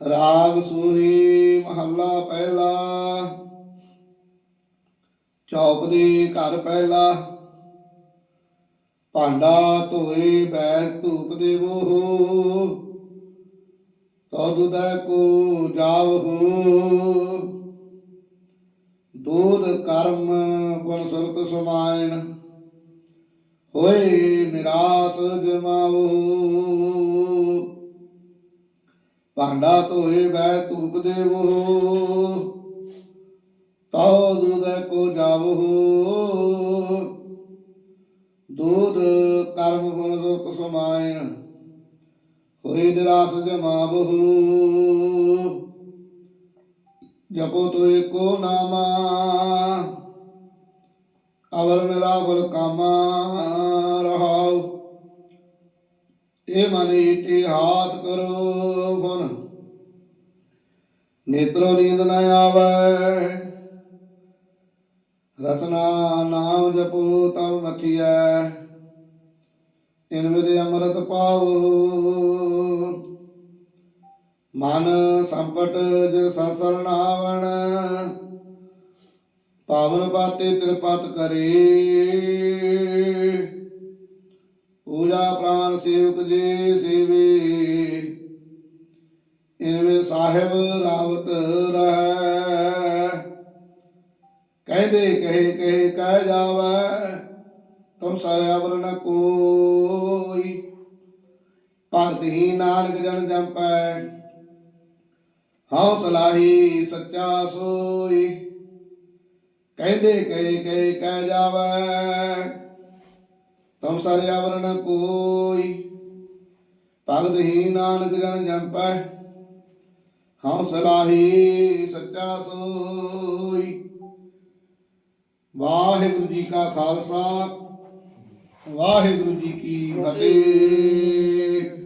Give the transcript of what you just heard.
ਰਾਗ ਸੋਹੀ ਮਹੱਲਾ ਪਹਿਲਾ। ਚੌਪਦੀ ਘਰ ਪਹਿਲਾ। ਭਾਂਡਾ ਧੋਏ ਬੈਸ ਧੂਪ ਦੇਵੋ ਤਦ ਦੈ ਕੋ ਜਾਵਹੂ ਦੂਧ ਕਰਮ ਗੁਣ ਸੁਰਤ ਸਮਾਇਨ ਹੋਏ ਨਿਰਾਸ ਜਮਾਵੋ। ਭਾਂਡਾ ਧੋਏ ਬੈ ਧੂਪ ਦੇਵੋ ਤਉ ਦੁਧ ਕੋ ਜਾਵੋ ਦੂਧ ਕਰਮ ਗੁਣ ਸੁਰਤ ਸਮਾਇਨ ਹੋਏ ਨਿਰਾਸ ਜਮਾਵੋ ਜਪੋ ਤੋਏ ਕੋ ਨਾਮਾ, ਅਵਰ ਮੇਰਾ ਬਲ ਕਾਮਾ। ਇਹ ਮਨ ਈਟੀ ਹਾਥ ਕਰੋ ਹੁਣ। ਨੇਤਰੋ ਨੀਂਦ ਨ ਆਵੈ। ਰਸਨਾ ਨਾਮ ਜਪੋ ਤਮ ਮਥਿਐ ਇਨ ਵਿਦ ਅੰਮ੍ਰਿਤ ਪਾਓ। ਮਨ ਸੰਪਟ ਜਿ ਸਸਰਨ ਆਵਣ ਪਾਵਨ ਪਾਤੇ ਤ੍ਰਿਪਤ ਕਰੇ। ਪੂਜਾ ਪ੍ਰਾਨ ਸੇਵਕ ਜੀ ਸੇਵੇ। ਇਨਵੇਂ ਸਾਹਿਬ ਰਾਵਤ ਰਹਿ। ਕਹਿੰਦੇ ਕਹੇ ਕਹੇ ਕਹਿ ਜਾਵੇ, ਤੁਮ ਸਾਰੇ ਅਵਰ ਕੋਈ। ਭਗਤ ਹੀ ਨਾਨਕ ਜਨ ਜੰਪੈ ਹਉ ਸਲਾਹੀ ਸੱਚਾ ਸੋਈ। ਕਹਿੰਦੇ ਕਹੇ ਕਹੇ ਕਹਿ ਜਾਵੈ ਤੁਮ ਆਵਰਣ ਕੋਈ। ਭਗਤ ਹੀ ਨਾਨਕ ਜਨ ਜੰਪੈ ਹਉ ਸਲਾਹੀ ਸੱਚਾ ਸੋਈ। ਵਾਹਿਗੁਰੂ ਜੀ ਕਾ ਖਾਲਸਾ, ਵਾਹਿਗੁਰੂ ਜੀ ਕੀ ਫਤਿਹ।